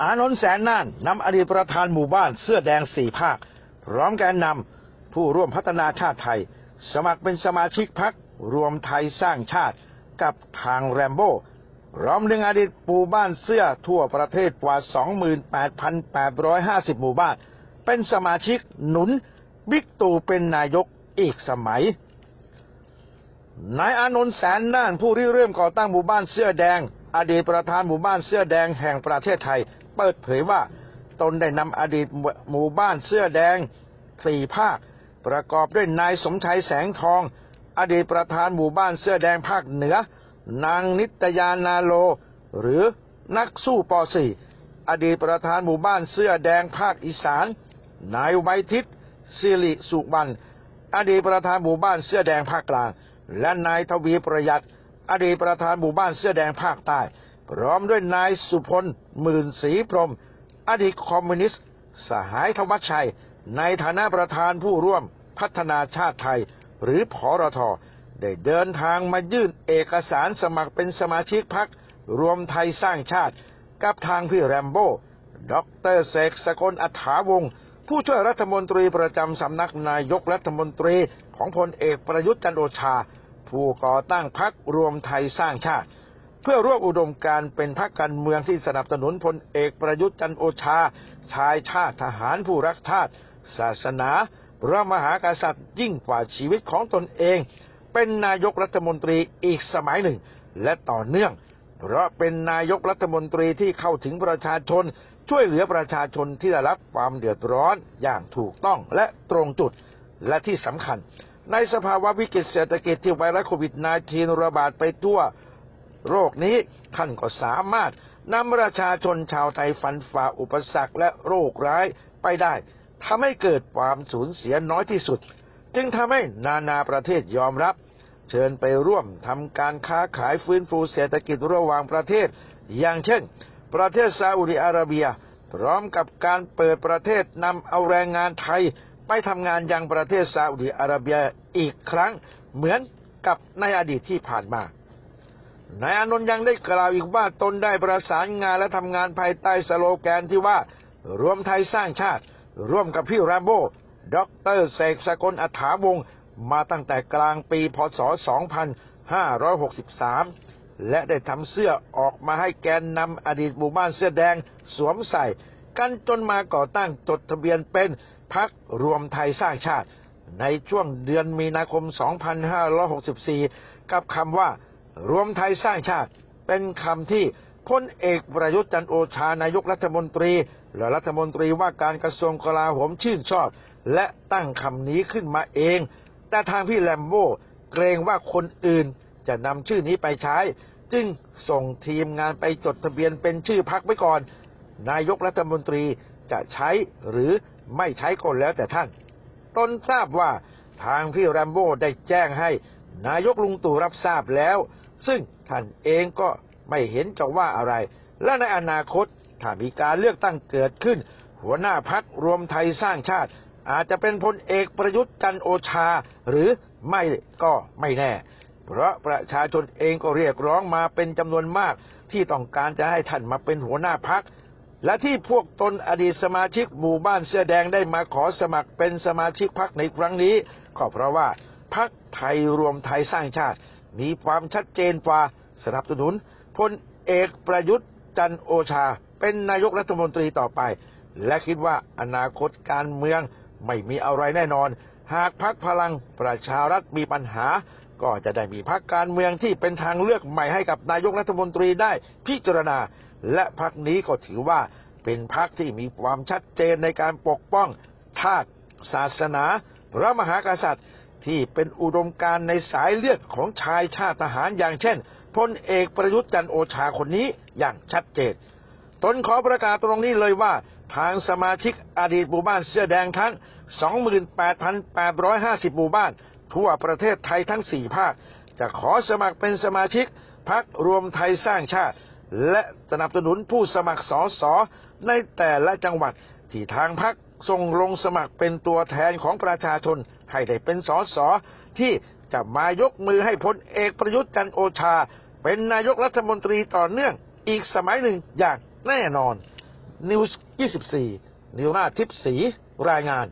อานนท์แสนน่านนำอดีตประธานหมู่บ้านเสื้อแดงสี่ภาค พร้อมแกนนำผู้ร่วมพัฒนาชาติไทย สมัครเป็นสมาชิกพักรวมไทยสร้างชาติกับทางแรมโบ้พร้อมดึงอดีตหมู่บ้านเสื้อทั่วประเทศกว่า 28,850 หมู่บ้าน เป็นสมาชิกหนุนบิ๊กตู่เป็นนายกอีกสมัย นายอานนท์แสนน่านผู้ริเริ่มก่อตั้งหมู่บ้านเสื้อแดง อดีตประธานหมู่บ้านเสื้อแดงแห่งประเทศไทย เปิดเผยว่า ตนได้นำอดีตหมู่บ้านเสื้อแดงสี่ภาค ประกอบด้วยนายสมชัยแสงทอง อดีตประธานหมู่บ้านเสื้อแดงภาคเหนือ นางนิตยานาโล หรือนักสู้ป .4 อดีตประธานหมู่บ้านเสื้อแดงภาคอีสาน นายไวทิตสิริสุวรรณอดีตประธานหมู่บ้านเสื้อแดงภาคกลาง และนายทวีประหยัด อดีตประธานหมู่บ้านเสื้อแดงภาคใต้ พร้อมด้วยนายสุพลหมื่นศรีพรม อดีตคอมมิวนิสต์ สหายธวัชชัย ในฐานะประธานผู้ร่วมพัฒนาชาติไทย หรือพอรทได้เดินทางมายื่นเอกสารสมัครเป็นสมาชิกพักรวมไทยสร้างชาติ กับทางพี่แรมโบ้ดรเสกสกลอัฐาวงศ์ผู้ช่วยรัฐมนตรีประจำสำนักนายกรัฐมนตรีของพลเอกประยุทธ์จันโอชา ผู้ก่อตั้งพักรวมไทยสร้างชาติ เพื่อร่วมอุดมการเป็นพรรคการเมืองที่สนับสนุนพลเอกประยุทธ์จันโอชา ชายชาติทหารผู้รักชาติ ศาสนาพระมหากษัตริย์ยิ่งกว่าชีวิตของตนเอง เป็นนายกรัฐมนตรีอีกสมัยหนึ่ง และต่อเนื่อง เพราะเป็นนายกรัฐมนตรีที่เข้าถึงประชาชน ช่วยเหลือประชาชนที่ได้รับความเดือดร้อนอย่างถูกต้องและตรงจุดและที่สำคัญ ในสภาวะวิกฤตเศรษฐกิจที่ไวรัสโควิด -19 ระบาดไปทั่ว โรคนี้ท่านก็สามารถนำประชาชนชาวไทยฟันฝ่าอุปสรรคและโรคร้ายไปได้ทำให้เกิดความสูญเสียน้อยที่สุด จึงทำให้นานาประเทศยอมรับ เชิญไปร่วมทำการค้าขายฟื้นฟูเศรษฐกิจระหว่างประเทศ อย่างเช่น ประเทศซาอุดิอาระเบีย พร้อมกับการเปิดประเทศนำเอาแรงงานไทยไปทำงานยังประเทศซาอุดิอาระเบียอีกครั้งเหมือนกับในอดีตที่ผ่านมา นายอานนท์ยังได้กล่าวอีกว่าตนได้ประสานงานและทำงานภายใต้สโลแกนที่ว่า รวมไทยสร้างชาติ ร่วมกับพี่แรมโบ้ดรเสกสกลอัฐาวงศ์มาตั้งแต่กลางปีพศ 2563 และได้ทำเสื้อออกมาให้แกนนำอดีตหมู่บ้านเสื้อแดงสวมใส่ กันจนมาก่อตั้งจดทะเบียนเป็นพักรวมไทยสร้างชาติ ในช่วงเดือนมีนาคม 2564 กับคำว่า รวมไทยสร้างชาติ เป็นคำที่พลเอกประยุทธ์จันโอชานายกรัฐมนตรี และรัฐมนตรีว่าการกระทรวงกลาโหมชื่นชอบ และตั้งคำนี้ขึ้นมาเอง แต่ทางพี่แลมโบ้เกรงว่าคนอื่นจะนำชื่อนี้ไปใช้ จึงส่งทีมงานไปจดทะเบียนเป็นชื่อพักไว้ก่อน นายกรัฐมนตรีจะใช้หรือไม่ใช้ก็แล้วแต่ท่าน ตนทราบว่าทางพี่แรมโบ้ได้แจ้งให้ นายกลุงตู่รับทราบแล้ว ซึ่งท่านเองก็ไม่เห็นจะว่าอะไร และในอนาคตถ้ามีการเลือกตั้งเกิดขึ้น หัวหน้าพักรวมไทยสร้างชาติ อาจจะเป็นพลเอกประยุทธ์จันโอชา หรือไม่ก็ไม่แน่ เพราะประชาชนเองก็เรียกร้องมาเป็นจำนวนมาก ที่ต้องการจะให้ท่านมาเป็นหัวหน้าพักและที่พวกตนอดีตสมาชิกหมู่บ้านเสื้อแดงได้มาขอสมัครเป็นสมาชิกพักในครั้งนี้ ก็เพราะว่าพักไทยรวมไทยสร้างชาติ มีความชัดเจนกว่าสนับสนุนพลเอกประยุทธ์จันโอชา เป็นนายกรัฐมนตรีต่อไป และคิดว่าอนาคตการเมืองไม่มีอะไรแน่นอน หากพักพลังประชารัฐมีปัญหา ก็จะได้มีพักการเมืองที่เป็นทางเลือกใหม่ให้กับนายกรัฐมนตรีได้พิจารณา และพักนี้ก็ถือว่าเป็นพักที่มีความชัดเจนในการปกป้องชาติศาสนา พระมหากษัตริย์ ที่เป็นอุดมการณ์ในสายเลือดของชายชาติทหารอย่างเช่นพลเอกประยุทธ์จันโอชาคนนี้อย่างชัดเจน ตนขอประกาศตรงนี้เลยว่า ทางสมาชิกอดีตหมู่บ้านเสื้อแดงทั้ง 28,850 หมู่บ้าน ทั่วประเทศไทยทั้ง 4 ภาค จะขอสมัครเป็นสมาชิกพักรวมไทยสร้างชาติ และสนับสนุนผู้สมัครสอสอในแต่ละจังหวัดที่ทางพัก ส่งลงสมัครเป็นตัวแทนของประชาชน ให้ได้เป็นสสที่จะมายกมือให้พลเอกประยุทธ์จันโอชา เป็นนายกรัฐมนตรีต่อเนื่องอีกสมัยหนึ่งอย่างแน่นอน นิวส์ 24 นิวราทิพสีรายงาน